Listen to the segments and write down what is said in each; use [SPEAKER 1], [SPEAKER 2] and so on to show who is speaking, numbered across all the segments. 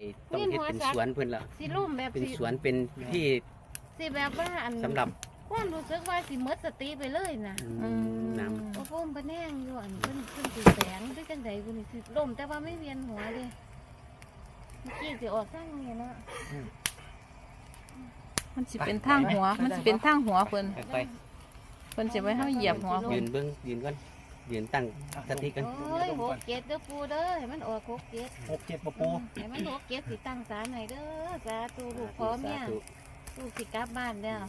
[SPEAKER 1] ไอ้ต้องเฮ็ดเป็นสวนเพิ่นละ
[SPEAKER 2] สิลุ่มแบบ
[SPEAKER 1] เป็น
[SPEAKER 2] สิ
[SPEAKER 1] สวนเป็นที่
[SPEAKER 2] สิแบบว่าอัน
[SPEAKER 1] สำหรับ
[SPEAKER 2] ความรู้สึกว่าสิหมดสติไปเลยนะ
[SPEAKER 1] อืมน้ำ
[SPEAKER 2] โอ้พุ่มปะแนงอยู่อันเพิ่นเพิ่นสิแสงด้วยจังไดบุนี่สิล่มแต่ว่าไม่เวียนหัวเดิเมื่อกี้สิออกสร้างเนี่ยเนาะ
[SPEAKER 3] มันสิเป็นทางหัว มันสิเป็นทางหัวเพิ่น
[SPEAKER 1] ไป
[SPEAKER 3] เพิ่นสิไว้เฮาเหยียบหัว
[SPEAKER 1] ยื
[SPEAKER 3] เพิ่น
[SPEAKER 1] นเบิ้งยืนก่อน ยืนตั้งสติกัน
[SPEAKER 2] โอ้ยหกเจ็ดเด้อปูเด้อให้มันออกหกเจ็ด
[SPEAKER 4] หกเจ็ดปะปู
[SPEAKER 2] ให้มันหกเจ็ดสิตั้งศาลให้เด้อสาธุลูกพร้อมเนี่ย
[SPEAKER 1] สาธุ
[SPEAKER 2] ลูกสิกลับบ้านแล้ว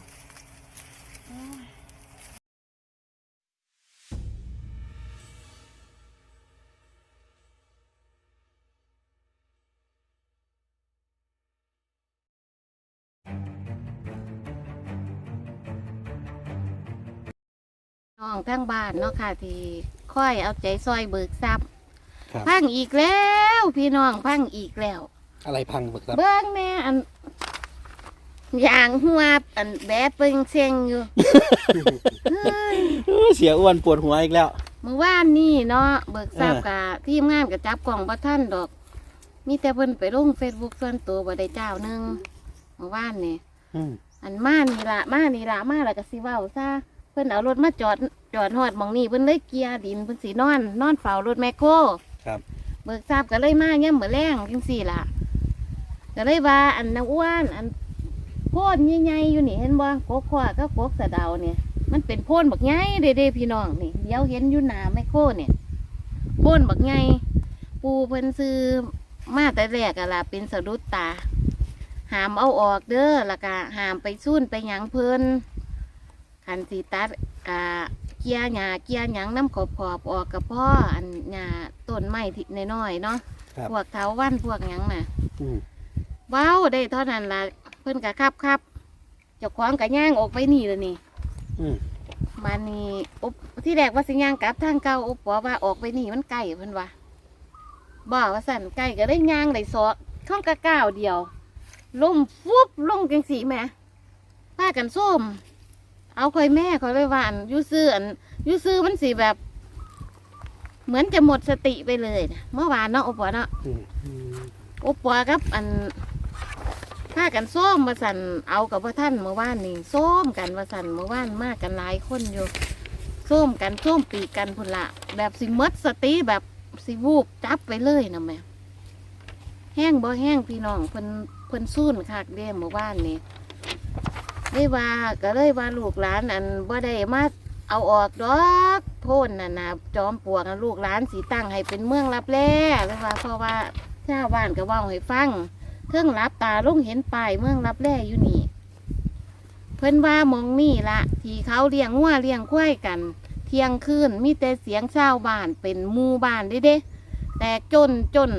[SPEAKER 2] น้องทั้งบ้านเนาะค่ะที่ค่อยเอาใจซอยเบิกทรัพย์
[SPEAKER 4] ครับ
[SPEAKER 2] พังอีกแล้ว พี่น้องพังอีกแล้ว
[SPEAKER 4] อะไรพังเบิกทรัพย์
[SPEAKER 2] เบิ้งแม่อันอย่างหัวอันแบะเปิงเซงอยู่ เฮ้ย
[SPEAKER 4] เสียอ้วนปวดหัวอีกแล้ว
[SPEAKER 2] เมื่อวานนี่เนาะเบิกทรัพย์
[SPEAKER 4] เออ
[SPEAKER 2] กับทีมงานกับจับกล่องบ่ท่านดอก มีแต่เพิ่นไปลงเฟซบุ๊กส่วนตัวบ่ได้เจ้าหนึงเมื่อวานนี่
[SPEAKER 4] อืม
[SPEAKER 2] อันมานี่ละมานี่ละมาแล้วก็สิเว้าซะเพิ่นเอารถมาจอดจอดฮอดหมองนี่เพิ่นเลยเกียร์ดินเพิ่นสินอน นอนเฝ้ารถแมคโคร
[SPEAKER 4] ครับ
[SPEAKER 2] เบิกทราบก็เลยมาเนี่ยามมื้อแรงจังซี่ล่ะก็เลยว่าอันนางอ้วนอันโพนใหญ่ๆอยู่นี่เห็นบ่กกขวาก็กกสะเดาเนี่ย มันเป็นโพนบักใหญ่เด้ๆพี่น้องนี่เดี๋ยวเห็นอยู่หน้าแมคโครเนี่ยโพนบักใหญ่ปูเพิ่นซื้อมาแต่แรกอะล่ะเป็นสะดุดตาหามเอาออกเด้อแล้วก็หามไปซุ่นไปหยังเพิ่น คันสีตัดกะเกียหญ้าเกียหยังน้ำขอบขอบๆออกกับพ่ออันหญ้าต้นไม้ที่น้อยๆเนาะ
[SPEAKER 4] ครับ
[SPEAKER 2] พวกเถาวันพวกหยังน่ะ
[SPEAKER 4] อืม
[SPEAKER 2] ว้าวได้เท่านั้นล่ะเพิ่นกะครับครับเจ้าของกะย่างออกไปนี่เลยนี่
[SPEAKER 4] อืม
[SPEAKER 2] มานี่อุบที่แรกว่าสิย่างกลับทางเก่าอุบบอกว่าออกไปนี่มันไกลเพิ่นว่าบอกว่าสั่นไกลก็ได้ย่างได้ซอกข้องกะก้าวเดียวล่มฟุบลงจังสีแหม่พากันส้ม เอาคอยแม่คอยเลยว่าอันอยูซื้ออันอยูซื้อมันสีแบบ เหมือนจะหมดสติไปเลยนะเมื่อวานเนาะอุปเนาะ
[SPEAKER 4] อืมอืม
[SPEAKER 2] อุปกับ อันพากันส้มมาสั่นเอากับว่าท่านเมื่อวานนี่ส้มกันว่าสั่นเมื่อวานมากกันหลายคนอยู่ส้มกันส้มปีกันพุ่นละแบบสิหมดสติแบบสิวูบจับไปเลยนะแม่แห้งบ่แห้งพี่น้องเพิ่นเพิ่นสู้นคักเด้เมื่อวานนี่ ได้ว่าก็เลยว่าลูกหลานอันบ่ได้มาเอาออกดอกโพ่นน่ะนะจอมปลวกน่ะลูกหลานสีตั้งให้เป็นเมืองรับแร่เลยว่าเพราะว่าชาวบ้านก็ว่าให้ฟังเพิ่องรับตาลุงเห็นป้ายเมืองรับแร่อยู่นี่ เพิ่นว่ามองนี่ละที่เขาเลี้ยงงัวเลี้ยงควายกัน เที่ยงคืนมีแต่เสียงชาวบ้านเป็นหมู่บ้านเด้เด้แตกจนจน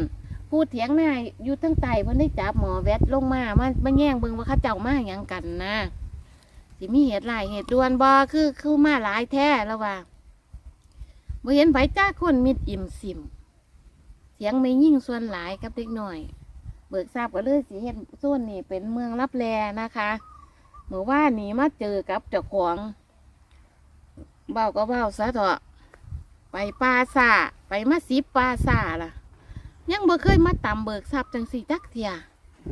[SPEAKER 2] พูดเถียงหน้าอยู่ทั้งไตเพิ่นได้จับหมอแวดลงมามามาแย่งเบิงว่าเขาเจ้ามาหยังกันนะ สิมีเหตุหลายเหตุด่วนบ่คือคือมาหลายแท้แล้วว่าบ่เห็นไผจ้าคนมิดอิ่มซิม เสียงไม่ยิ่งส่วนหลายกับเด็กหน่อย เบิกทราบก็เลยสิเห็นส่วนนี้เป็นเมืองรับแลนะคะเมื่อว่านี้มาเจอกับเจ้าของเบาก็เบาซะเถอะไปปลาซาไปมาสิปลาซาล่ะ ยังบ่เคยมาต่ำเบิกทรัพย์จังสี่จักเทีย
[SPEAKER 4] ม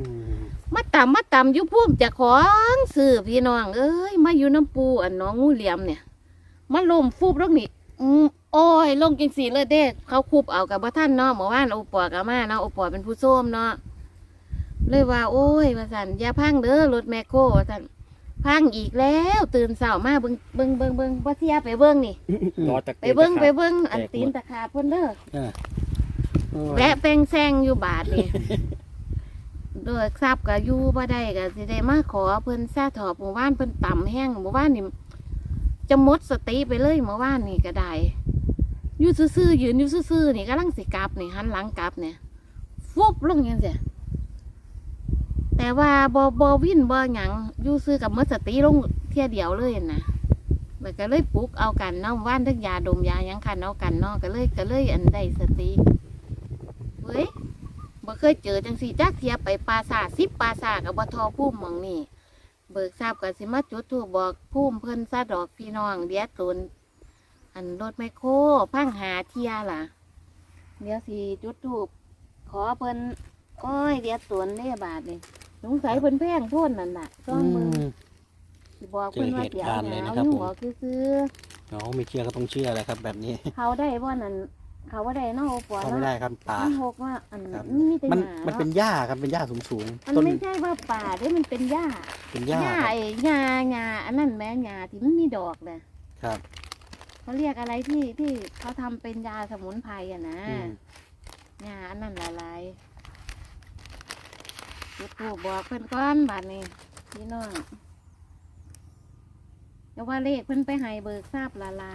[SPEAKER 2] มาต่ำมาต่ำอยู่พุ่มเจ้าของสื่อพี่น้อง เอ้ยมาอยู่น้ำปูอันน้องงูเหลี่ยมเนี่ยมาลมฟูบลงนี่อืมโอ้ยลงกินสีเลยเด็กเขาคุบเอากับบ่ท่านเนาะเมื่อวานโอปอกับมาเนาะโอปอเป็นผู้ส้มเนาะเลยว่า โอ้ยว่าสันอย่าพังเด้อรถแมคโครว่าสันพังอีกแล้ว ตื่นเช้ามาเบิ่งเบิ่งเบิ่งเบิ่งบ่เทียไปเบิ่งนี่
[SPEAKER 1] รอตะ
[SPEAKER 2] ไปเบิ่งไป
[SPEAKER 1] เกียบ
[SPEAKER 2] เบิ่งอัน
[SPEAKER 1] แตกหมด
[SPEAKER 2] ตีนตะขาบเพิ่นเด้อ
[SPEAKER 4] อ่าโอ้ย
[SPEAKER 2] แวะแปลงแซงอยู่บาทนี่ โดยทราบก็อยู่บ่ได้ก็สิได้มาขอเพิ่นซาถอบหมู่บ้านเพิ่นต่ำแห้งหมู่บ้านนี่จะหมดสติไปเลยหมู่บ้านนี่ก็ได้อยู่ซื่อๆยืนอยู่ซื่อๆนี่กำลังสิกลับนี่หันหลังกลับเนี่ยฟุบลงยังเสียแต่ว่าบ่บ่วินบ่หยังอยู่ซื่อกับมดสติลงเที่ยเดียวเลยนะมันก็เลยปลุกเอากันเนาะว่านทั้งยาดมยายังคันเอากันเนาะก็เลยก็เลยอันได้สติเว้ย บ่เคยเจอจังสีจักเทียไปปราสาทสิบปราสาทกับบ่ทอพุ่มหมองนี่เบิกทราบกับสิมาจุดถูกบอกพุ่มเพิ่นซาดอกพี่น้องเดียตุนอันรถไมโครพังหาเทียล่ะเดี๋ยวสิจุดถูกขอเพิ่นโอ้ยเดียดสวนเด้บาทนี่สงสัยเพิ่นแพงโพ่นนั่นน่ะซ่อมมือ
[SPEAKER 4] ม
[SPEAKER 2] สิบอกเพิ่นว่า
[SPEAKER 4] เจอเหตุ
[SPEAKER 2] เดี๋ยว
[SPEAKER 4] การณ์
[SPEAKER 2] ห
[SPEAKER 4] เลย
[SPEAKER 2] นาว
[SPEAKER 4] นะครับ
[SPEAKER 2] ยุ่ง
[SPEAKER 4] ผม
[SPEAKER 2] บอกซื้อ
[SPEAKER 4] เนาะไม่เชื่อก็ต้องเชื่อแหละครับ แบบนี้
[SPEAKER 2] ๆเขาได้บ่นั่น เขาว่าได้เนอกปว
[SPEAKER 4] เข้าไม่ได้ครับป่า
[SPEAKER 2] มันหกว่าอัน
[SPEAKER 4] ครับ
[SPEAKER 2] มันมีแต่
[SPEAKER 4] มัน
[SPEAKER 2] หญ้า
[SPEAKER 4] มัน
[SPEAKER 2] เนาะ
[SPEAKER 4] เป็นหญ้าครับเป็นหญ้าสูงสูงๆ
[SPEAKER 2] มัน
[SPEAKER 4] ต้น
[SPEAKER 2] ไม่ใช่ว่าป่าเด้มันเป็นหญ้า
[SPEAKER 4] เป็นหญ้า
[SPEAKER 2] หญ้า
[SPEAKER 4] ครับ
[SPEAKER 2] ไอ้หญ้าหญ้าอันนั้นแม่หญ้าที่มันมีดอกเลย
[SPEAKER 4] ครับ
[SPEAKER 2] เขาเรียกอะไรที่ที่เขาทำเป็นยาสมุนไพรอะนะ
[SPEAKER 4] อืม
[SPEAKER 2] หญ้าอันนั้นละลายจุดถูกบอกเพิ่นก้อนบาดนี้พี่น้องแต่ว่าเลขเพิ่นไปให้เบิกทราบละละ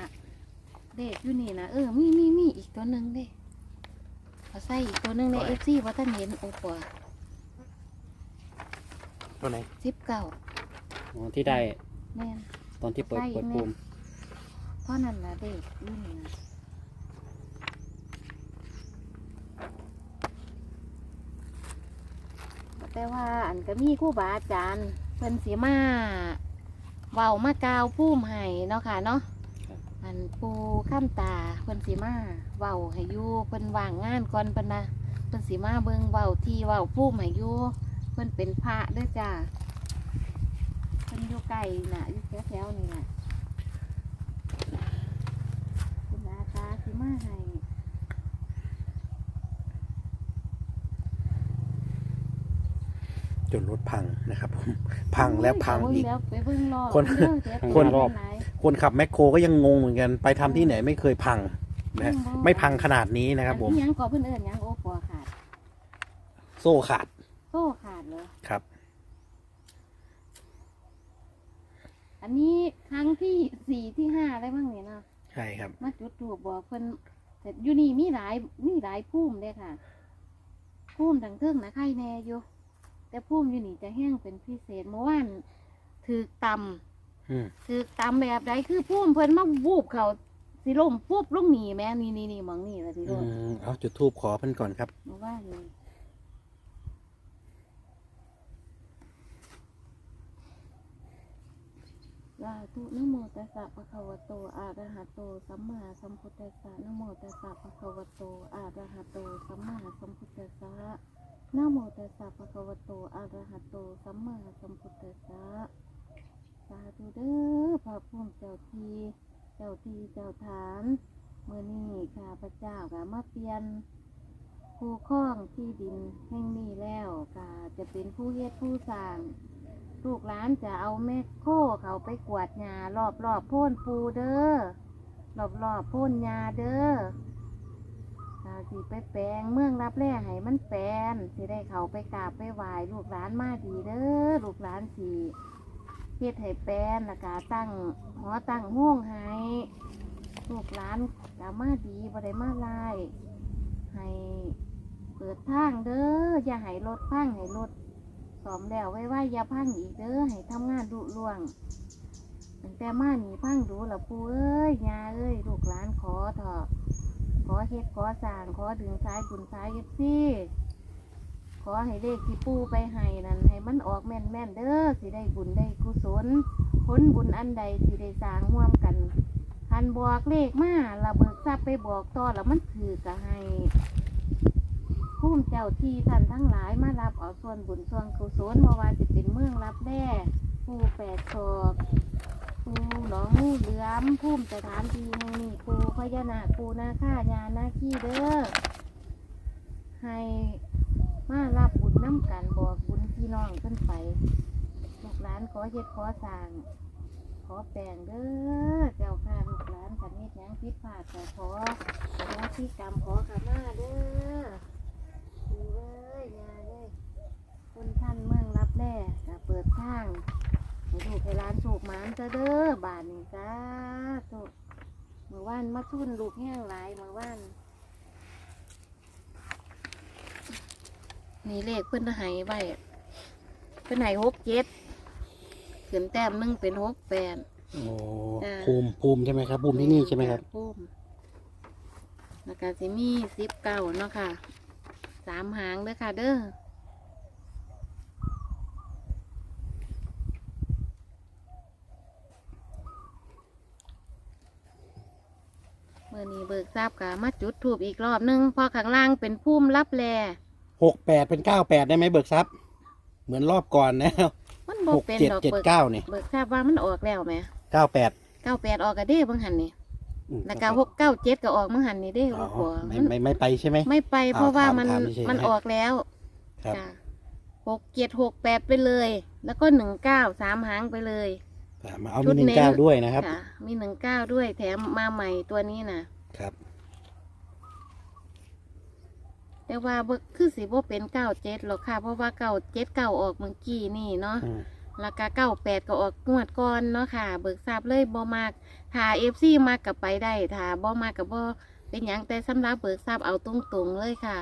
[SPEAKER 2] เลขอยู่นี่นะเออมีมีมีอีกตัวหนึ่งเด้เขาใส่อีกตัวหนึ่งในเอฟซีว่าท่านเห็นโอ้ปว
[SPEAKER 4] ตัวไหน
[SPEAKER 2] สิบเก้า
[SPEAKER 4] อ๋อที่ได้
[SPEAKER 2] แม่น
[SPEAKER 4] ตอนที่เปิด
[SPEAKER 2] ใช่
[SPEAKER 4] เปิด
[SPEAKER 2] แม่
[SPEAKER 3] Ừ.
[SPEAKER 4] ปูม
[SPEAKER 2] เพราะนั่นละเด็กรุ่นนี้นะแต่ว่าอันก็มีครู่บาอาจารย์เพิ่นสีมาเว้ามากล่าวพุ่มให้เนาะค่ะเนาะ อันปูข้ามตาเพิ่นสีมาเว้าให้อยู่เพิ่นว่างงานก่อนเพิ่นนะเพิ่นสีมาเบิ่งเว้าที่เว้าพุ่มให้อยู่เพิ่นเป็นพระด้วยจ้าเพิ่นอยู่ไกลน่ะอยู่แถวๆนี่น่ะคุณอาตาสีมาให้
[SPEAKER 4] จนรถพังนะครับผมพังแล้วพังอีก
[SPEAKER 2] เบิ่แล้วไปเบิ่งรอบ
[SPEAKER 4] คน
[SPEAKER 2] เบิ่งเดี๋ยว
[SPEAKER 4] คน
[SPEAKER 2] เดี๋ยว
[SPEAKER 4] รอบ
[SPEAKER 2] หลาย
[SPEAKER 4] คนขับแมคโครก็ยังงงเหมือนกันไปทำที่ไหนไม่เคยพังนะฮะไม่พังขนาดนี้นะครับผม
[SPEAKER 2] อันนี้ยังก่อเพิ่นเอิ้นหยังโอปอขาด
[SPEAKER 4] โซ่ขาด
[SPEAKER 2] โซ่ขาดเลย
[SPEAKER 4] ครับ
[SPEAKER 2] อันนี้ครั้งที่สี่ที่ห้าได้บ้างเนี่ยเนาะ
[SPEAKER 4] ใช่ครับ
[SPEAKER 2] มาจุดถูกบอกเพิ่นแต่อยู่นี่มีหลายมีหลายพุ่มเด้ค่ะพุ่มทางเทิงนะไข่แน่อยู่ แต่พุ่มอยู่นี่จะแห้งเป็นพิเศษเมื่อวานถือตำ
[SPEAKER 4] อืม
[SPEAKER 2] คือตามแบบใดคือพุ่มเพิ่นมาวูบเขาสิลมปุ๊บลงหนีแม่นี่นี่นี่หมองนี่ละสิโด
[SPEAKER 4] อื
[SPEAKER 2] น
[SPEAKER 4] มเอาจุดทูบขอเพิ่นก่อนครับ
[SPEAKER 2] มาว่าเลยลาตุนะโมตัสสะภะคะวะโตอะระหะโตสัมมาสัมพุทธัสสะนะโมตัสสะภะคะวะโตอะระหะโตสัมมาสัมพุทธัสสะ นะโมตัสสะภะคะวะโตอะระหะโต สัมมาสัมพุทธัสสะ สาธุเด้อพระพุ่มเจ้าที เจ้าทีเจ้าฐานเมื่อนี้ข้าพระเจ้าก็มาเปลี่ยนผู้ครองที่ดินแห่งนี้แล้วก็จะเป็นผู้เฮ็ดผู้สร้างลูกหลานจะเอาแม่โคเขาไปกวาดหญ้ารอบรอบๆโพ่นปูเด้อรอบรอบๆโพ่นหญ้าเด้อ สิไปแปลงเมืองรับแร่ให้มันแปลนสิได้เขาไปกราบไปไหว้ลูกหลานมาดีเด้อลูกหลานสิเฮ็ดให้แปลนแล้วก็ตั้งหอตั้งห้องให้ลูกหลานก็มาดีบ่ได้มาลายให้เปิดทางเด้ออย่าให้รถพังให้รถสอมแล้วไว้ว่าอย่าพังอีกเด้อให้ทำงานดุล่วงตั้งแต่มาหนีพังดูละปูเอ้ยยาเอ้ยลูกหลานขอเถอะ ขอเฮ็ดขอสร้างขอดึงซ้ายบุญซ้ายเอฟซีขอให้เลขที่ปูไปให้นั่นให้มันออกแม่นแม่นเด้อสิได้บุญได้กุศลผลบุญอันใดสิได้สร้างร่วมกันคันบอกเลขมาละเบิกทรัพย์ไปบอกต่อแล้วมันถือก็ให้ภูมิเจ้าที่ท่านทั้งหลายมารับเอาส่วนบุญส่วนกุศลมาว่าสิเป็นเมืองรับแร่ปูแปดศอก ปูหนองงูเหลือมภูมิสถานที่แห่งนี้ปูพญานาคปูนาค่ายานาขี้เด้อให้มารับบุญน้ำกันบอกบุญพี่น้องขึ้นไปลูกหลานขอเฮ็ดขอสร้าง ขอแปลงเด้อเจ้าค่ะลูกหลานกันเฮ็ดยังผิดพลาดแต่ขอขอที่กรรมขอขมาเด้อดีเลยยาเลยคนท่านเมืองรับแร่จะเปิดทางให้ลูกให้หลานสูกหมานเด้อเด้อบานนี้จ้าตุเมื่อวานมาทุนลูกแห้งหลายเมื่อวานนี่เลขเพิ่นให้ไว้เพิ่นให้หกเจ็ดขึ้นแต้มหนึงเป็นหกแปด
[SPEAKER 4] โอ้
[SPEAKER 2] จ้ะ
[SPEAKER 4] ภูมิภูมิใช่ไหมครับภูมิที่นี่ใช่ไหมครับ
[SPEAKER 2] ภูมิแล้วก็สิมีสิบเก้าเนาะค่ะ สามหางเด้อค่ะ เด้อ มื่อนี้เบิกทราบกะมาจุดถูกอีกรอบหนึงเพอข้างล่างเป็นพุ่มรับแล
[SPEAKER 4] หกแปดเป็นเก้าแปดได้ไหมเบิกทรัพย์เหมือนรอบก่อนนะ
[SPEAKER 2] มันบ่
[SPEAKER 4] หก
[SPEAKER 2] เป็น
[SPEAKER 4] เจ็ด
[SPEAKER 2] ดอก
[SPEAKER 4] เจ็ด
[SPEAKER 2] เบิก
[SPEAKER 4] เก้านี่
[SPEAKER 2] เบิกทราบว่ามันออกแล้วไหม
[SPEAKER 4] เก้าแปด
[SPEAKER 2] เก้าแปดออกกระเด้บังหันนี่แล้วก็หกเก้าเจ็ดก็ออกบังหันนี่เด้
[SPEAKER 4] อ๋
[SPEAKER 2] บ่
[SPEAKER 4] อ
[SPEAKER 2] บ่
[SPEAKER 4] ไม่
[SPEAKER 2] มัน
[SPEAKER 4] ไม่ไม่ไปใช่ไหม
[SPEAKER 2] ไม่ไปเพราะ
[SPEAKER 4] อ่า
[SPEAKER 2] ว่า
[SPEAKER 4] ถาม
[SPEAKER 2] มัน
[SPEAKER 4] ถามเฉยๆ
[SPEAKER 2] มัน
[SPEAKER 4] ให้
[SPEAKER 2] ออกแล้ว
[SPEAKER 4] ครับ
[SPEAKER 2] จ้ะหกเจ็ดหกแปดไปเลย แล้วก็หนึ่งเก้าสามหางไปเลย
[SPEAKER 4] อ่ามาเอา
[SPEAKER 2] ชุ
[SPEAKER 4] มี
[SPEAKER 2] ด
[SPEAKER 4] หนึ่ง
[SPEAKER 2] เน้
[SPEAKER 4] เก้านด้วยนะครับ
[SPEAKER 2] ค่ะมีหนึ่งเก้าด้วยแถมมาใหม่ตัวนี้น่ะ
[SPEAKER 4] ครับ
[SPEAKER 2] แต่ว่าเบิกคือสิบ่เป็นเก้าเจ็ดหรอกค่ะ เพราะว่าเก้าเจ็ดเก้าออกเมื่อกี้นี่เนาะ
[SPEAKER 4] อืม
[SPEAKER 2] แล้วก็เก้าแปดก็ออกงวดก่อนเนาะค่ะ เบิกทราบเลยบ่มากถ้าเอฟซีมากกับไปได้ถ้าบ่มากกับบ่เป็นหยังแต่สำหรับเบิกทราบเอาตรงๆเลยค่ะ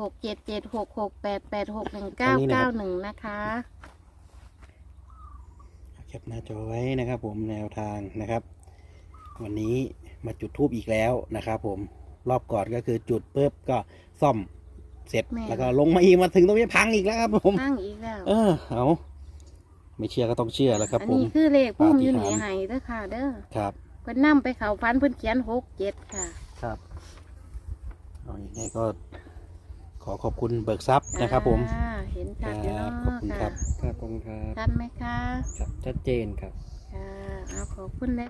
[SPEAKER 2] หกเจ็ดเจ็ดหกหกแปดแปดหกหนึ่งเก้าเก้าหนึ่งนะคะ
[SPEAKER 4] แคปหน้าจอไว้นะครับ ผมแนวทางนะครับ วันนี้มาจุดทูบอีกแล้วนะครับ ผมรอบก่อนก็คือจุดปุ๊บก็ซ่อมเสร็จ
[SPEAKER 2] แม่
[SPEAKER 4] แล้วก็ลงมาอีกมาถึงตรงนี้พังอีกแล้วครับผม
[SPEAKER 2] ตั้งอีกแล้ว
[SPEAKER 4] เออเอาไม่เชื่อก็ต้องเชื่อแล้วครับ
[SPEAKER 2] อัน
[SPEAKER 4] ผม
[SPEAKER 2] นี้คือเลขพุ่มอยืน
[SPEAKER 4] ปาฏิ
[SPEAKER 2] หนี
[SPEAKER 4] หาริย์
[SPEAKER 2] ไห้เด้อค่ะ เด้อ
[SPEAKER 4] ครับ
[SPEAKER 2] เพิ่นนำไปเขาฟันเพิ่นเขียนหกเจ็ดค่ะ
[SPEAKER 4] ครับเอาอย่างไงก็ ขอขอบคุณเบิกทรัพย์นะครับผม
[SPEAKER 2] อ่าเห็นชัดอยู่
[SPEAKER 4] ครั
[SPEAKER 2] เนาะ
[SPEAKER 4] บขอบคุณครั
[SPEAKER 2] ค่ะ
[SPEAKER 4] บ
[SPEAKER 1] ครับผมครับ
[SPEAKER 2] ชัดไหมคะ
[SPEAKER 1] ครับชัดเจนครับ
[SPEAKER 2] ค่ะเอาขอบคุณนะ